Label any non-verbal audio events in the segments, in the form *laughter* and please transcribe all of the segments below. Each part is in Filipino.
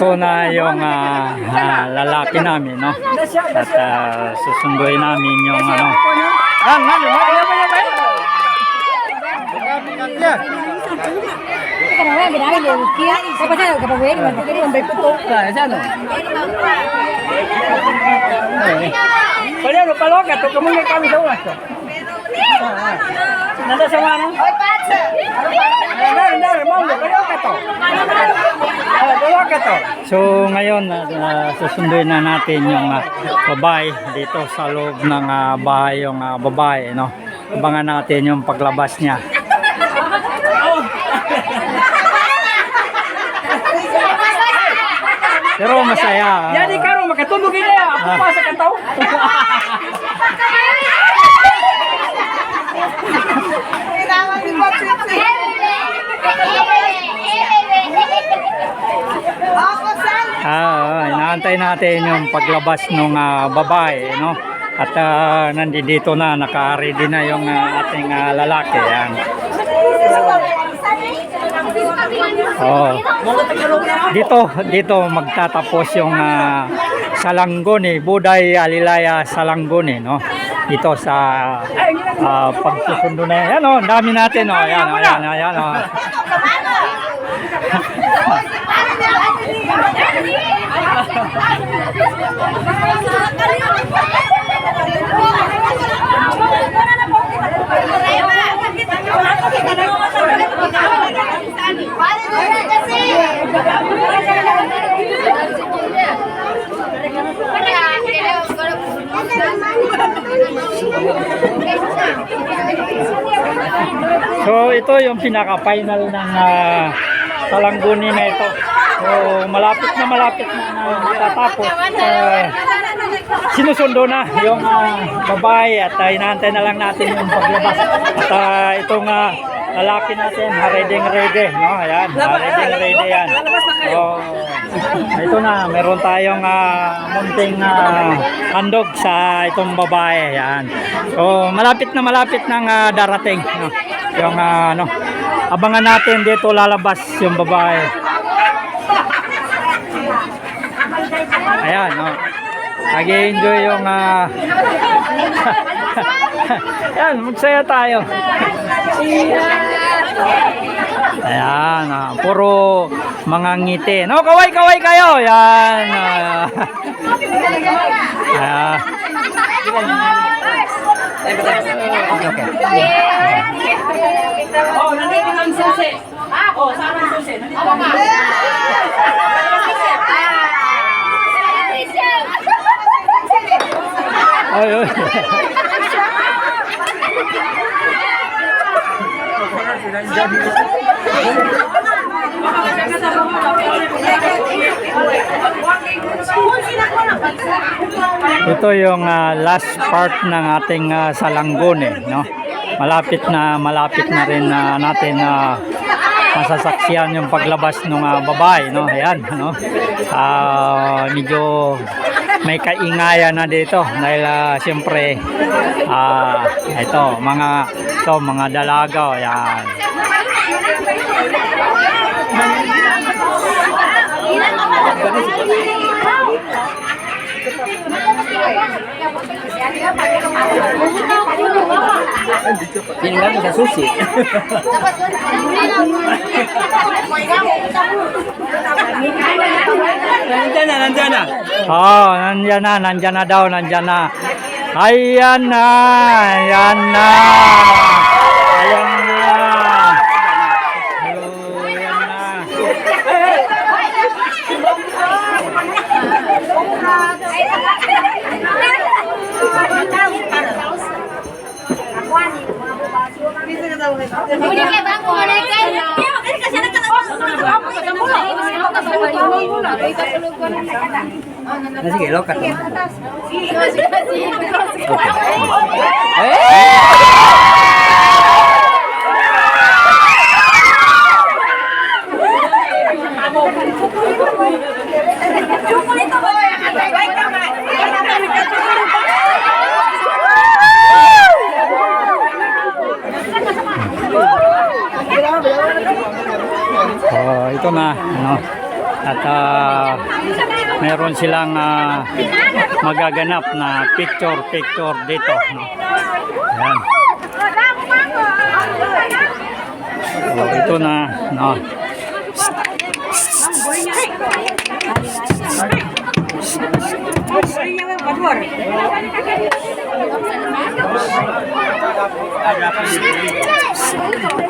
So, na yung ah, ah, lalaki namin, no? At ah, susunduin namin yung ano. Nan, nan, nan, nan, nan, nan. Karena beda ini kia, saya pasal ke pawai ni, nanti So ngayon uh, susunduin na natin yung uh, babae dito sa loob ng ah, bahay yung ah, babae no. Abangan natin yung paglabas niya. Pero masaya. Jadi karo makatulog ini ya. Apa pa Ah, inaantay natin yung paglabas ng babae, no? At ah, nandito na, naka-ready na yung ah, ating ah, lalaki. Yan. Oh. Dito, dito magtatapos yung ah, Salangguni, Buday Alilaya Salangguni, no? Dito sa ah, pagsusundo na yan. Oh, dami natin, oh. Yan, oh, yan, oh, yan, oh. So ito yung pinaka-final ng uh, Salangguni na ito. So malapit na malapit na uh, matatapos. Uh, sinusundo na yung ah, babae at uh, inaantay na lang natin yung paglabas. At ah, itong ah, lalaki natin, ready ready, no? Ayan, ready ready yan. So, ito na, meron tayong ah, munting ah, handog sa itong babae, yan. So, malapit na malapit nang ah, darating, no? Yung ah, ano, abangan natin dito lalabas yung babae. Ayan, no? Nag-enjoy yung ah, *laughs* Yan, magsaya tayo. Ayan, ah, puro mga ngiti. No, kaway-kaway kayo. Yan. ah. Ah. Oh, nandito ang susi. Oh, saan ang susi? Nandito ay. Ito yung ah, last part ng ating uh, salanggone, no? Malapit na malapit na rin na natin na masasaksiyan yung paglabas ng ah, babae, no? Ayan, no? Ah, medyo may kaingayan na dito dahil ah, siyempre ah, ito mga ito mga dalaga, ayan. Tingnan sa susi. Nandiyan na, nandiyan na. Oh, nandyan na, nandyan na daw, nandyan na. Ayan na, ayan na. Ayan na. Sige, lokat. Oh, ito na, ano. At ah, meron silang ah, magaganap na picture-picture dito. No? Ayan. So, ito na. No? Pwede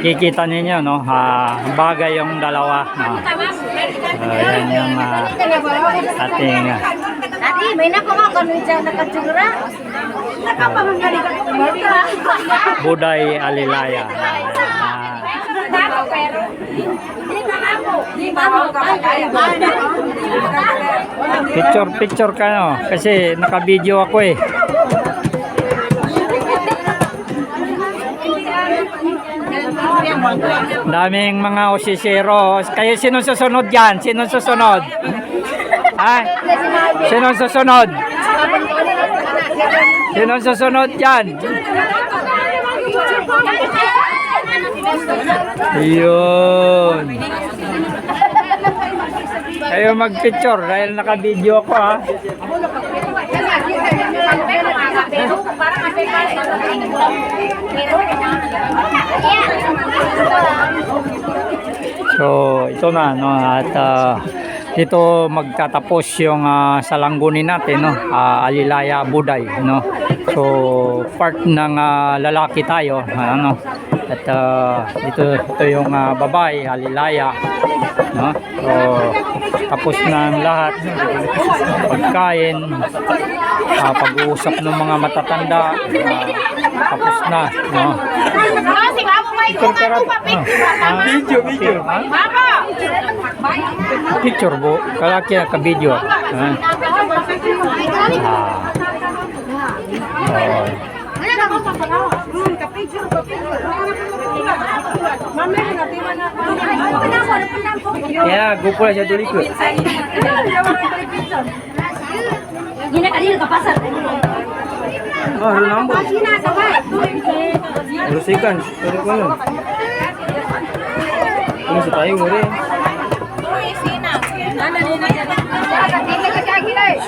Kikita ninyo, no? Ah, bagay yung dalawa. No? Ah, yan yung ah, ating ah, Ati, may nakatsura. Ka kumarita. Buday Alilaya. Picture, picture ka, no? Kasi naka-video ako eh. Daming mga osisero. Kayo sino susunod yan? Sino susunod? Ha? Sino susunod? Sino susunod yan? Yun. Kayo mag-picture dahil naka-video ako ha. So, ito na no at ah, dito magtatapos yung ah, salanggunin natin no, ah, Alilaya Buday no. So, part ng ah, lalaki tayo ano. At ah, dito ito yung ah, babae Alilaya no. So, tapos na ang lahat pagkain ah, pag-uusap ng mga matatanda ah, tapos na no. Picture Ah, video, video. Picture po. Kalaki ka video. Ah. Ah. Oh. Ya, gupo lang siya tuloy ko. Gina kanina ka pasar. Ah, runambo. Gina sabay. Rusikan. Pero ko yun. Ano sa tayo, uri?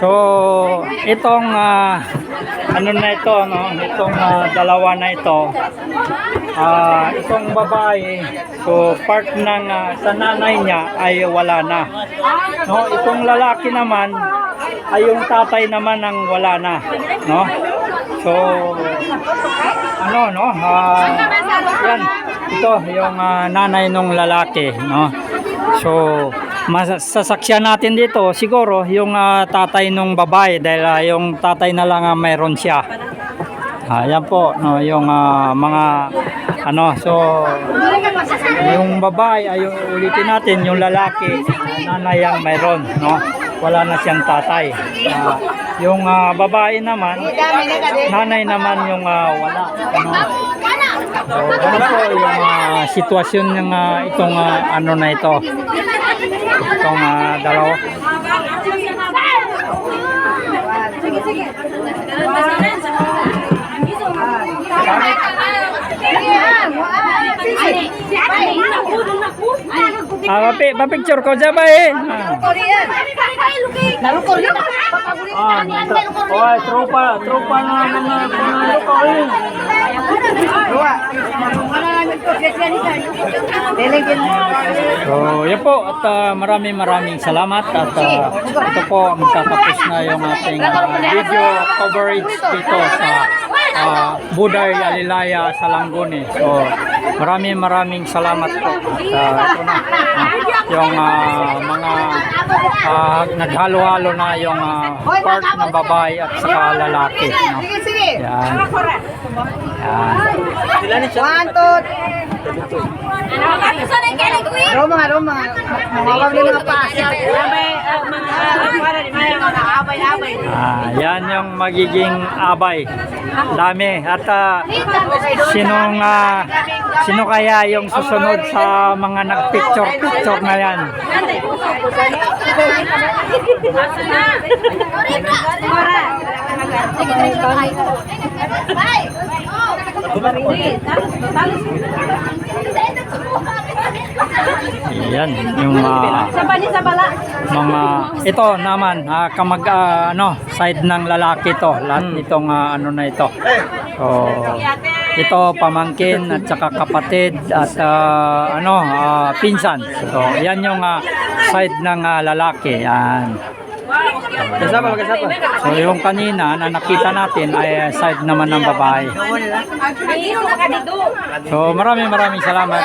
So, itong ah, ano na ito, no? Itong ah, dalawa na ito. Ah, itong babae, so part ng ah, sa nanay niya ay wala na. No, itong lalaki naman ay yung tatay naman ang wala na, no? So, ano, no? Ah, yan. Ito, yung ah, nanay nung lalaki, no? So, masasaksyan natin dito siguro yung ah, tatay nung babae dahil ah, yung tatay na lang ang mayroon siya. Ah, yan po, no, yung ah, mga ano, so yung babae ay ulitin natin yung lalaki ah, nanay ang mayroon, no? Wala na siyang tatay. Ah, yung ah, babae naman nanay naman yung ah, wala, ano? So, ano po yung ah, sitwasyon ng ah, itong ah, ano na ito? Itong ah, dalawa. Ah, mapi, mapicture ko dyan ba eh? Ah. Nalukor yun. Ah, oh, tropa, tropa na mga. So, yan po at ah, maraming maraming salamat at ah, ito po magtatapos na yung ating ah, video coverage dito sa ah, Buday Alilaya sa Langguni. So, maraming maraming salamat po. At ah, ito na ah, yung ah, mga ah, naghalo-halo na yung ah, part ng babae at saka lalaki. No? Yan. Yan. One, two, Ano ka? Gusto na yung Roma Roma. Mawawag din mga pasa. Ah, yan yung magiging abay. Dami. At ah, sinong, ah, sino kaya yung susunod sa mga nag-picture-picture na yan? Yan, yung bala. mga ito naman ah, kamag ah, ano side ng lalaki to. Lahat nitong ah, ano na ito. So ito pamangkin at saka kapatid at ah, ano ah, pinsan. So yan yung ah, side ng ah, lalaki. Yan. Kasama, kasama. so yung kanina na nakita natin ay side naman ng babae. So maraming maraming salamat